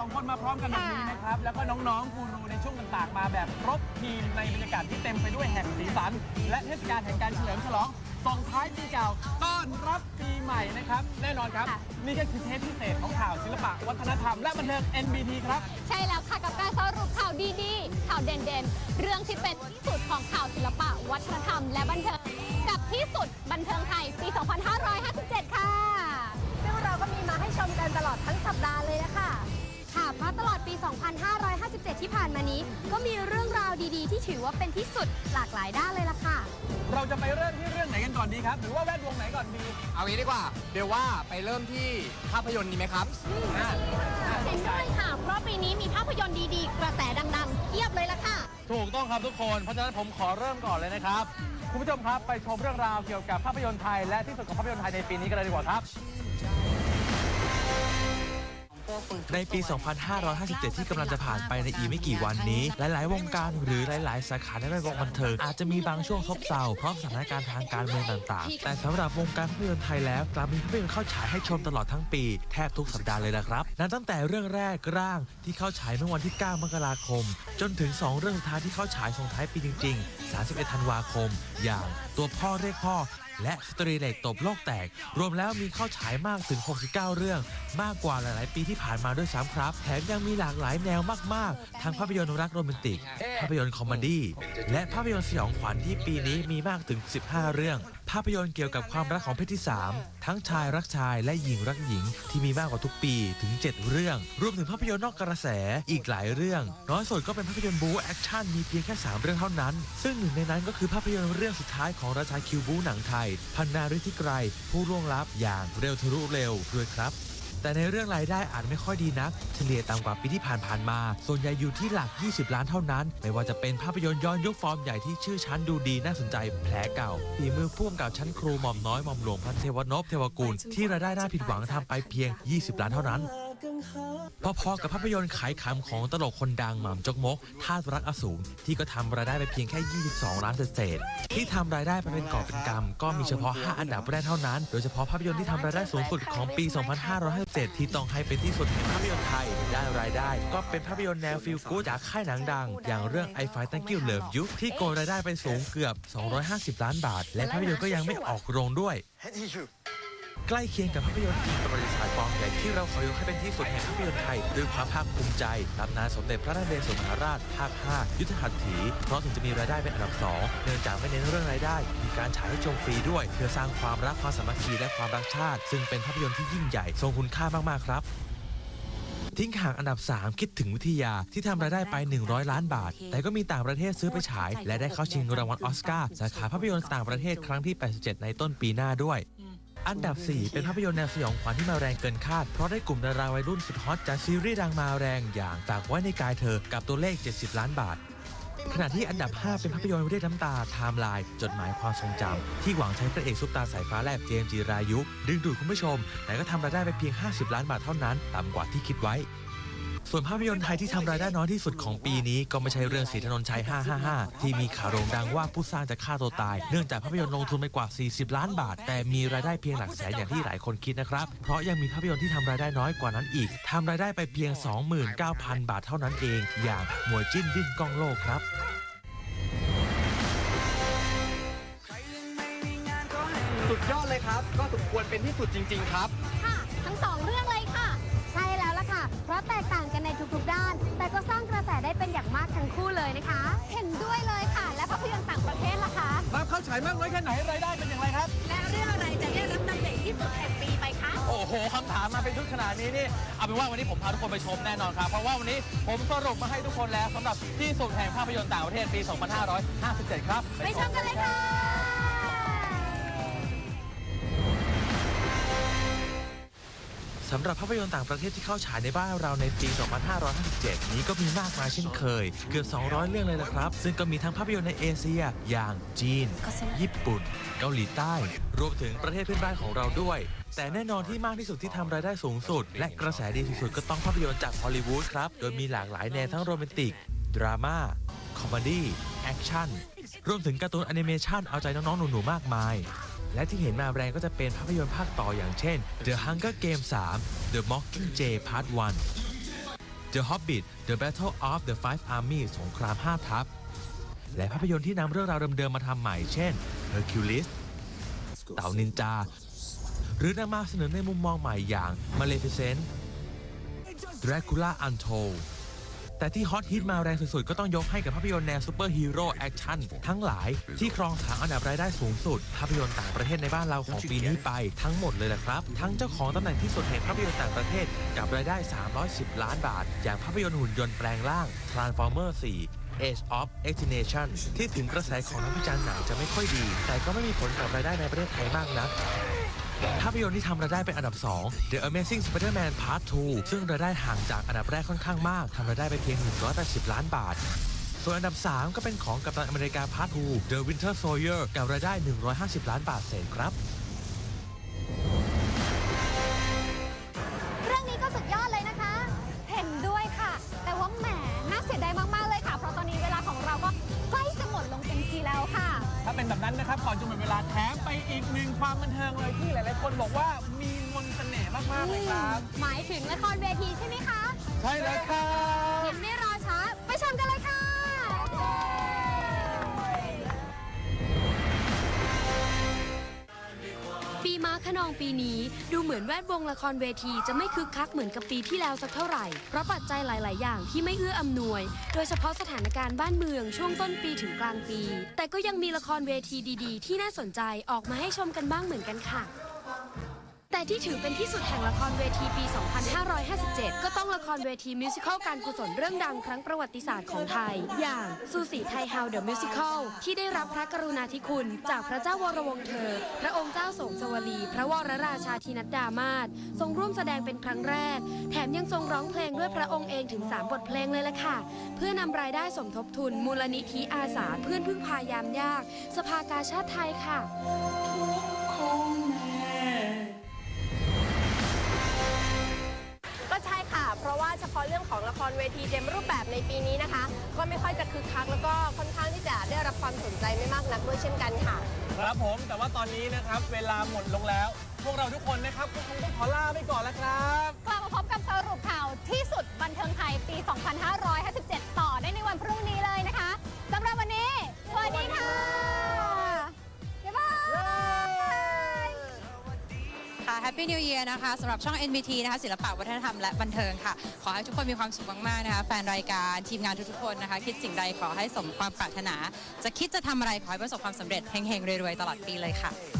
สองคนมาพร้อมกันแบบนี้นะครับ แล้วก็น้องๆกูรูในช่วงต่างๆ มาแบบครบทีมในบรรยากาศที่เต็มไปด้วยแห่งสีสัน และเทศกาลแห่งการเฉลิมฉลองส่งท้ายปีเก่าต้อนรับปีใหม่นะครับ แน่นอนครับ นี่ก็คือเทปพิเศษของข่าวศิลปะวัฒนธรรมและบันเทิง NBT ครับ ใช่แล้วค่ะกับการสรุปข่าวดีๆ ข่าวเด่นๆ เรื่องที่เป็นที่สุดของข่าวศิลปะวัฒนธรรมและบันเทิงกับที่สุดบันเทิงไทยปี 2557 ค่ะ ซึ่งเราก็มีมาให้ชมกันตลอดทั้งสัปดาห์เลยละค่ะ ค่ะเพราะตลอดปี 2557 ที่ผ่านมานี้ ก็มีเรื่องราวดีๆ ที่ถือว่าเป็นที่สุดหลากหลายด้านเลยล่ะค่ะ เราจะไปเริ่มที่เรื่องไหนกันก่อนดีครับ หรือว่าแวดวงไหนก่อนดี เอางี้ดีกว่า เดี๋ยวว่าไปเริ่มที่ภาพยนตร์ดีไหมครับอะเห็นด้วยค่ะ เพราะปีนี้มีภาพยนตร์ดีๆ กระแสดังๆเทียบเลยล่ะค่ะ ถูกต้องครับทุกคน เพราะฉะนั้นผมขอเริ่มก่อนเลยนะครับ คุณผู้ชมครับไปชมเรื่องราวเกี่ยวกับภาพยนตร์ไทย และที่สุดของภาพยนตร์ไทยในปีนี้กันเลยดีกว่าครับ ในปี 2557 ที่กำลังจะผ่านไปในอีกไม่กี่วันนี้ หลาย ๆ วงการหรือหลาย ๆ สาขาในแวดวงบันเทิงอาจจะมีบางช่วงซบเซาเพราะสถานการณ์ทางการเมืองต่าง ๆ แต่สำหรับวงการภาพยนตร์ไทยแล้วกลับมีภาพยนตร์เข้าฉายให้ชมตลอดทั้งปี แทบทุกสัปดาห์เลยนะครับนั้นตั้งแต่เรื่องแรกร่างที่เข้าฉายเมื่อวันที่ 9 มกราคม จนถึง 2 เรื่องสุดท้ายที่เข้าฉายส่งท้ายปีจริง ๆ 31 ธันวาคม อย่างตัวพ่อเรียกพ่อ และสตรีเหล็กตบโลกแตก รวมแล้วมีเข้าฉายมากถึง 69 เรื่อง มากกว่าหลาย ๆ ปีที่ผ่านมาด้วยซ้ำครับ แถมยังมีหลากหลายแนวมาก ๆ ทั้งภาพยนตร์รักโรแมนติก ภาพยนตร์คอมเมดี้และภาพยนตร์สยองขวัญที่ปีนี้มีมากถึง 15 เรื่อง ภาพยนตร์เกี่ยวกับความรักของเพศที่ 3 ทั้งชายรักชายและหญิงรักหญิง ที่มีมากกว่าทุกปีถึง 7 เรื่อง รวมถึงภาพยนตร์นอกกระแสอีกหลายเรื่อง น้อยสุดก็เป็นภาพยนตร์บู๊แอคชั่นมีเพียงแค่ 3 เรื่องเท่านั้น ซึ่งหนึ่งในนั้นก็คือภาพยนตร์เรื่องสุดท้ายของราชาคิวบู๊หนังไทย พันนาฤทธิไกรผู้ร่วงลับอย่างเร็วทะลุเร็วด้วยครับ แต่ในเรื่องรายได้อาจไม่ค่อยดีนัก เฉลี่ยต่ำกว่าปีที่ผ่านๆมา ส่วนใหญ่อยู่ที่หลัก 20 ล้านเท่านั้น ไม่ว่าจะเป็นภาพยนตร์ย้อนยุคฟอร์มใหญ่ที่ชื่อชั้นดูดีน่าสนใจแผลเก่าฝีมือพ่วงกับชั้นครูหม่อมน้อยหม่อมหลวงพันเทวนพเทวกุลที่รายได้น่าผิดหวังทำไปเพียง 20 ล้านเท่านั้น พอๆกับภาพยนตร์ขายขำของตลกคนดังหม่ำจกมกทาสรักอสูรที่ก็ทำรายได้ไปเพียงแค่ 22 ล้านเศษๆที่ทำรายได้ไปเป็นกอบเป็นกำก็มีเฉพาะ 5 อันดับแรกเท่านั้น โดยเฉพาะภาพยนตร์ที่ทำรายได้สูงสุดของปี 2557 ที่ต้องให้เป็นที่สุดแห่งภาพยนตร์ไทยได้รายได้ ก็เป็นภาพยนตร์แนวฟิลกู๊ดจากค่ายหนังดัง อย่างเรื่อง I Fight Thank You Love You ที่โกยรายได้ไปสูงเกือบ 250 ล้านบาท และภาพยนตร์ก็ยังไม่ออกโรงด้วย ใกล้เคียงกับภาพยนตร์อิงประวัติศาสตร์ฟอร์มใหญ่ที่เราขอยกให้เป็นที่สุดแห่งภาพยนตร์ไทยด้วยความภาคภูมิใจตำนานสมเด็จพระนเรศวรมหาราชภาค 5 ยุทธหัตถี เพราะถึงจะมีรายได้เป็นอันดับ 2 เนื่องจากไม่เน้นเรื่องรายได้ มีการฉายให้ชมฟรีด้วย เพื่อสร้างความรักความสามัคคีและความรักชาติ ซึ่งเป็นภาพยนตร์ที่ยิ่งใหญ่ทรงคุณค่ามากๆครับทิ้งห่างอันดับ 3 คิดถึงวิทยาที่ทำรายได้ไป 100 ล้านบาท แต่ก็มีต่างประเทศซื้อไปฉาย และได้เข้าชิงรางวัลออสการ์สาขาภาพยนตร์ต่างประเทศครั้งที่ 87 ในต้นปีหน้าด้วย อันดับ 4 เป็นภาพยนตร์แนวสยองขวัญที่มาแรงเกินคาด เพราะได้กลุ่มดาราวัยรุ่นสุดฮอตจากซีรีส์ดังมาแรงอย่างฝากไว้ในกายเธอกับตัวเลข 70 ล้านบาท ขณะที่อันดับ 5 เป็นภาพยนตร์เรียกน้ำตาไทม์ไลน์จดหมายความทรงจำที่หวังใช้พระเอกซุปตาสายฟ้าแลบเจมส์จีรายุ ดึงดูดคุณผู้ชม แต่ก็ทำรายได้ไปเพียง 50 ล้านบาทเท่านั้นต่ำกว่าที่คิดไว้ ส่วนภาพยนตร์ไทยที่ทำรายได้น้อยที่สุดของปีนี้ก็ไม่ใช่เรื่องสีถนนชัย 555 ที่มีข่าวโด่งดังว่าผู้สร้างจะฆ่าตัวตาย เนื่องจากภาพยนตร์ลงทุนไปกว่า 40 ล้านบาท แต่มีรายได้เพียงหลักแสนอย่างที่หลายคนคิดนะครับ เพราะยังมีภาพยนตร์ที่ทำรายได้น้อยกว่านั้นอีกทำรายได้ไปเพียง 29,000 บาทเท่านั้นเอง อย่างหมวยจิ้นดิ้นกล้องโลกครับสุดยอดเลยครับ ก็สมควรเป็นที่สุดจริง ๆ ครับ ค่ะ ทั้งสองเรื่องเลยค่ะใช่แล้ว ล่ะค่ะเพราะแตกต่างกันในทุกๆด้าน แต่ก็สร้างกระแสได้เป็นอย่างมากทั้งคู่เลยนะคะ เห็นด้วยเลยค่ะ และภาพยนตร์ต่างประเทศล่ะคะรับเข้าฉายมากน้อยแค่ไหนรายได้เป็นอย่างไรครับ และเรื่องอะไรจะได้รับตำแหน่งที่สุดแห่งปีไปคะ โอ้โหคำถามมาเป็นชุดขนาดนี้นี่เอาเป็นว่าวันนี้ผมพาทุกคนไปชมแน่นอนครับ เพราะว่าวันนี้ผมสรุปมาให้ทุกคนแล้วสำหรับที่สุดแห่งภาพยนตร์ต่างประเทศปี 2557 ครับ ไปชมกันเลยค่ะ สำหรับภาพยนตร์ต่างประเทศที่เข้าฉายในบ้านเราในปี 2557 นี้ก็มีมากมายเช่นเคย เกือบ 200 เรื่องเลยละครับ ซึ่งก็มีทั้งภาพยนตร์ในเอเชีย อย่างจีน ญี่ปุ่น เกาหลีใต้ รวมถึงประเทศเพื่อนบ้านของเราด้วย แต่แน่นอนที่มากที่สุดที่ทำรายได้สูงสุด และกระแสดีที่สุดก็ต้องภาพยนตร์จากฮอลลีวูดครับ โดยมีหลากหลายแนวทั้งโรแมนติก ดราม่า คอมเมดี้ แอคชั่น รวมถึงการ์ตูนแอนิเมชันเอาใจน้องๆหนูๆมากมาย และที่เห็นมาแรงก็จะเป็นภาพยนตร์ภาคต่ออย่างเช่น The Hunger Games 3 The Mockingjay Part 1 The Hobbit The Battle of the Five Armies สงคราม 5 ทัพ และภาพยนตร์ที่นำเรื่องราวเดิมๆมาทำใหม่เช่น Hercules เต่านินจา หรือนำมาเสนอในมุมมองใหม่อย่าง Maleficent Dracula Untold แต่ที่ฮอตฮิตมาแรงสุดๆ ก็ต้องยกให้กับภาพยนตร์แนวซูเปอร์ฮีโร่แอคชั่นทั้งหลายที่ครองฐานอันดับรายได้สูงสุด ภาพยนตร์ต่างประเทศในบ้านเราของปีนี้ไปทั้งหมดเลยแหละครับ ทั้งเจ้าของตำแหน่งที่สุดแห่งภาพยนตร์ต่างประเทศกับรายได้ 310 ล้านบาท อย่างภาพยนตร์หุ่นยนต์แปลงร่าง Transformer 4 Age of Extinction ที่ถึงกระแสของนักวิจารณ์หนังจะไม่ค่อยดี แต่ก็ไม่มีผลกับรายได้ในประเทศไทยมากนัก ภาพยนตร์ที่ทำรายได้เป็นอันดับ 2 The Amazing Spider-Man Part 2 ซึ่งรายได้ห่างจากอันดับแรกค่อนข้างมากทำรายได้ไปเพียง 180 ล้านบาท ส่วนอันดับ 3 ก็เป็นของกัปตันอเมริกาพาร์ท2 The Winter Soldier กับรายได้ 150 ล้านบาทเศษครับ ความบันเทิงเลยที่หลาย ๆ คนบอกว่ามีมนต์เสน่ห์มาก ๆ เลยครับ หมายถึงละครเวทีใช่ไหมคะ ใช่แล้วครับ งั้นไม่รอช้า ไปชมกันเลยค่ะ ขนองปีนี้ดูเหมือนแวดวงละครเวทีจะไม่คึกคักเหมือนกับปีที่แล้วสักเท่าไหร่ เพราะปัจจัยหลาย ๆ อย่างที่ไม่เอื้ออำนวย โดยเฉพาะสถานการณ์บ้านเมืองช่วงต้นปีถึงกลางปี แต่ก็ยังมีละครเวทีดี ๆ ที่น่าสนใจออกมาให้ชมกันบ้างเหมือนกันค่ะ แต่ที่ถือเป็นที่สุดแห่งละครเวทีปี 2557 ก็ต้องละครเวทีมิวสิควลการกุศลเรื่องดังครั้งประวัติศาสตร์ของไทย อย่างสูสีไทยเฮาเดอะมิวสิควลที่ได้รับพระกรุณาธิคุณ จากพระเจ้าวรวงเธอ พระองค์เจ้าสงสวลี พระวรราชาธินัดดามาศทรงร่วมแสดงเป็นครั้งแรก แถมยังทรงร้องเพลงด้วยพระองค์เองถึง 3 บทเพลงเลยล่ะค่ะ เพื่อนำรายได้สมทบทุน มูลนิธิอาสาเพื่อนพึ่งพายามยาก สภากาชาติไทยค่ะ ละครเวทีเต็มรูปแบบในปีนี้นะคะ ก็ไม่ค่อยจะคึกคักแล้วก็ค่อนข้างที่จะได้รับความสนใจไม่มากนักด้วยเช่นกันค่ะ ครับผมแต่ว่าตอนนี้นะครับ เวลาหมดลงแล้ว พวกเราทุกคนนะครับก็คงต้องขอลาไปก่อนแล้วครับ กลับ Happy New Year นะคะสำหรับช่อง NBT นะคะศิลปะวัฒนธรรมและบันเทิงค่ะ ขอให้ทุกคนมีความสุขมากๆนะคะแฟนรายการทีมงานทุกๆคนนะคะ คิดสิ่งใดขอให้สมความปรารถนา จะคิดจะทำอะไรขอให้ประสบความสำเร็จเฮงๆรวยๆตลอดปีเลยค่ะ